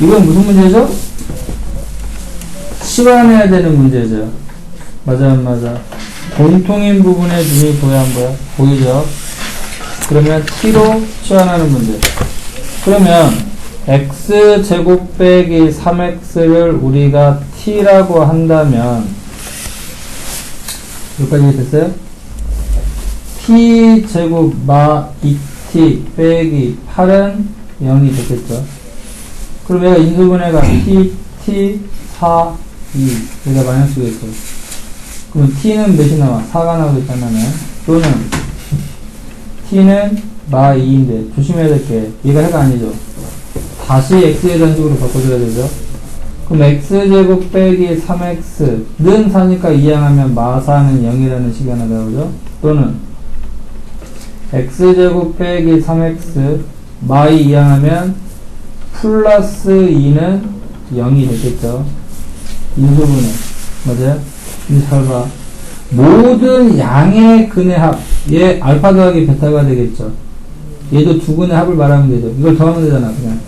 이건 무슨 문제죠? 치환해야 되는 문제죠. 맞아, 안 맞아? 공통인 부분에 눈이 보여, 안 보여? 보이죠? 그러면 t로 치환하는 문제. 그러면 x제곱 빼기 3x를 우리가 t라고 한다면 여기까지 됐어요? t제곱 마 2t 빼기 8은 0이 됐겠죠? 그럼 얘가 인수분해가 t, t, 4, 2 여기가 마이너스겠죠? 그럼 t는 몇이 나와? 4가 나오고 있다면은 또는 t는 마 2인데 조심해야 될 게 얘가 해가 아니죠? 다시 x의 단식으로 바꿔줘야 되죠? 그럼 x제곱 빼기 3x는 4니까 2항하면 마 4는 0이라는 식이 하나 나오죠? 또는 x제곱 빼기 3x 마이 2항하면 플러스 2는 0이 되겠죠? 인수분해 맞아요? 이제 잘 봐. 모든 양의 근의 합, 얘 알파 더하기 베타가 되겠죠? 얘도 두 근의 합을 말하면 되죠? 이걸 더하면 되잖아, 그냥.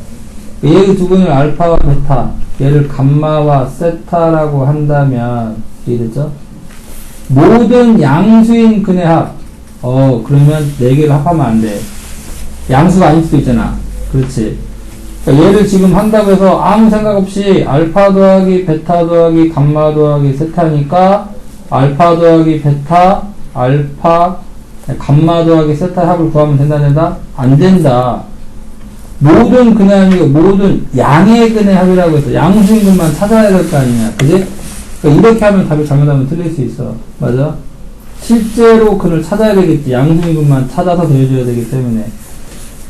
얘두 근을 알파와 베타, 얘를 감마와 세타라고 한다면, 이해됐죠? 모든 양수인 근의 합, 어, 그러면 네 개를 합하면 안 돼. 양수가 아닐 수도 있잖아. 그렇지. 그러니까 얘를 지금 한다고 해서 아무 생각 없이 알파 더하기 베타 더하기 감마 더하기 세타니까 알파 더하기 베타 알파 감마 더하기 세타 합을 구하면 된다 된다? 안 된다. 모든 합이고 모든 양의 근의 합이라고 해서 양수인 것만 찾아야 될 거 아니냐. 그지? 그러니까 이렇게 하면 답이 잘못하면 틀릴 수 있어. 맞아? 실제로 근을 찾아야 되겠지. 양수인 것만 찾아서 더해줘야 되기 때문에.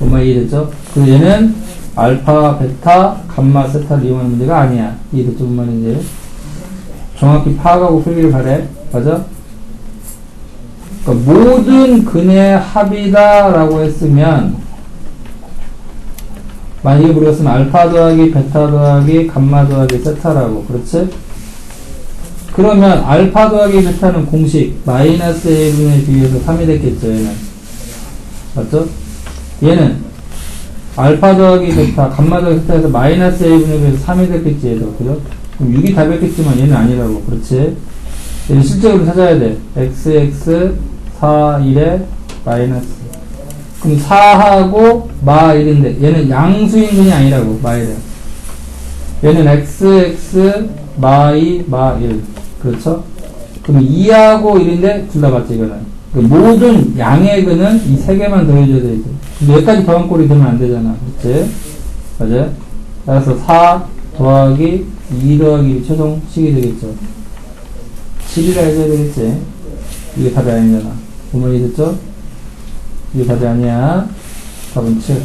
뭔말 이해됐죠? 그 얘는 알파, 베타, 감마, 세타를 이용하는 문제가 아니야. 이해 됐죠? 뭔 말인지? 정확히 파악하고 풀기를 바래. 맞아? 그러니까 모든 근의 합이다라고 했으면 만약에 물었으면 알파 더하기 베타 더하기 감마 더하기 세타라고 그렇지? 그러면 알파 더하기 베타는 공식 마이너스 A분의 B에서 3이 됐겠죠 얘는 맞죠? 얘는 알파 더하기 베타 감마 더하기 세타에서 마이너스 A분의 B에서 3이 됐겠지 얘도. 그죠? 그럼 6이 답이었겠지만 얘는 아니라고. 그렇지? 얘는 실적으로 찾아야 돼. XX 4, 1에 마이너스. 그럼 4하고 마 1인데 얘는 양수인 분이 아니라고 마 1은. 얘는 XX 마 2 마 1 그렇죠? 그럼 2하고 1인데 둘 다 맞지 이거는 그 모든 양의 근은 이 세 개만 더해줘야 근데 여기까지 더한 꼴이 되면 안 되잖아. 그렇지? 맞아요? 따라서 4 더하기 2 더하기 최종식이 되겠죠. 7이라 해줘야 되겠지? 이게 답이 아니잖아. 보면 이해됐죠? 이게 답이 아니야. 답은 7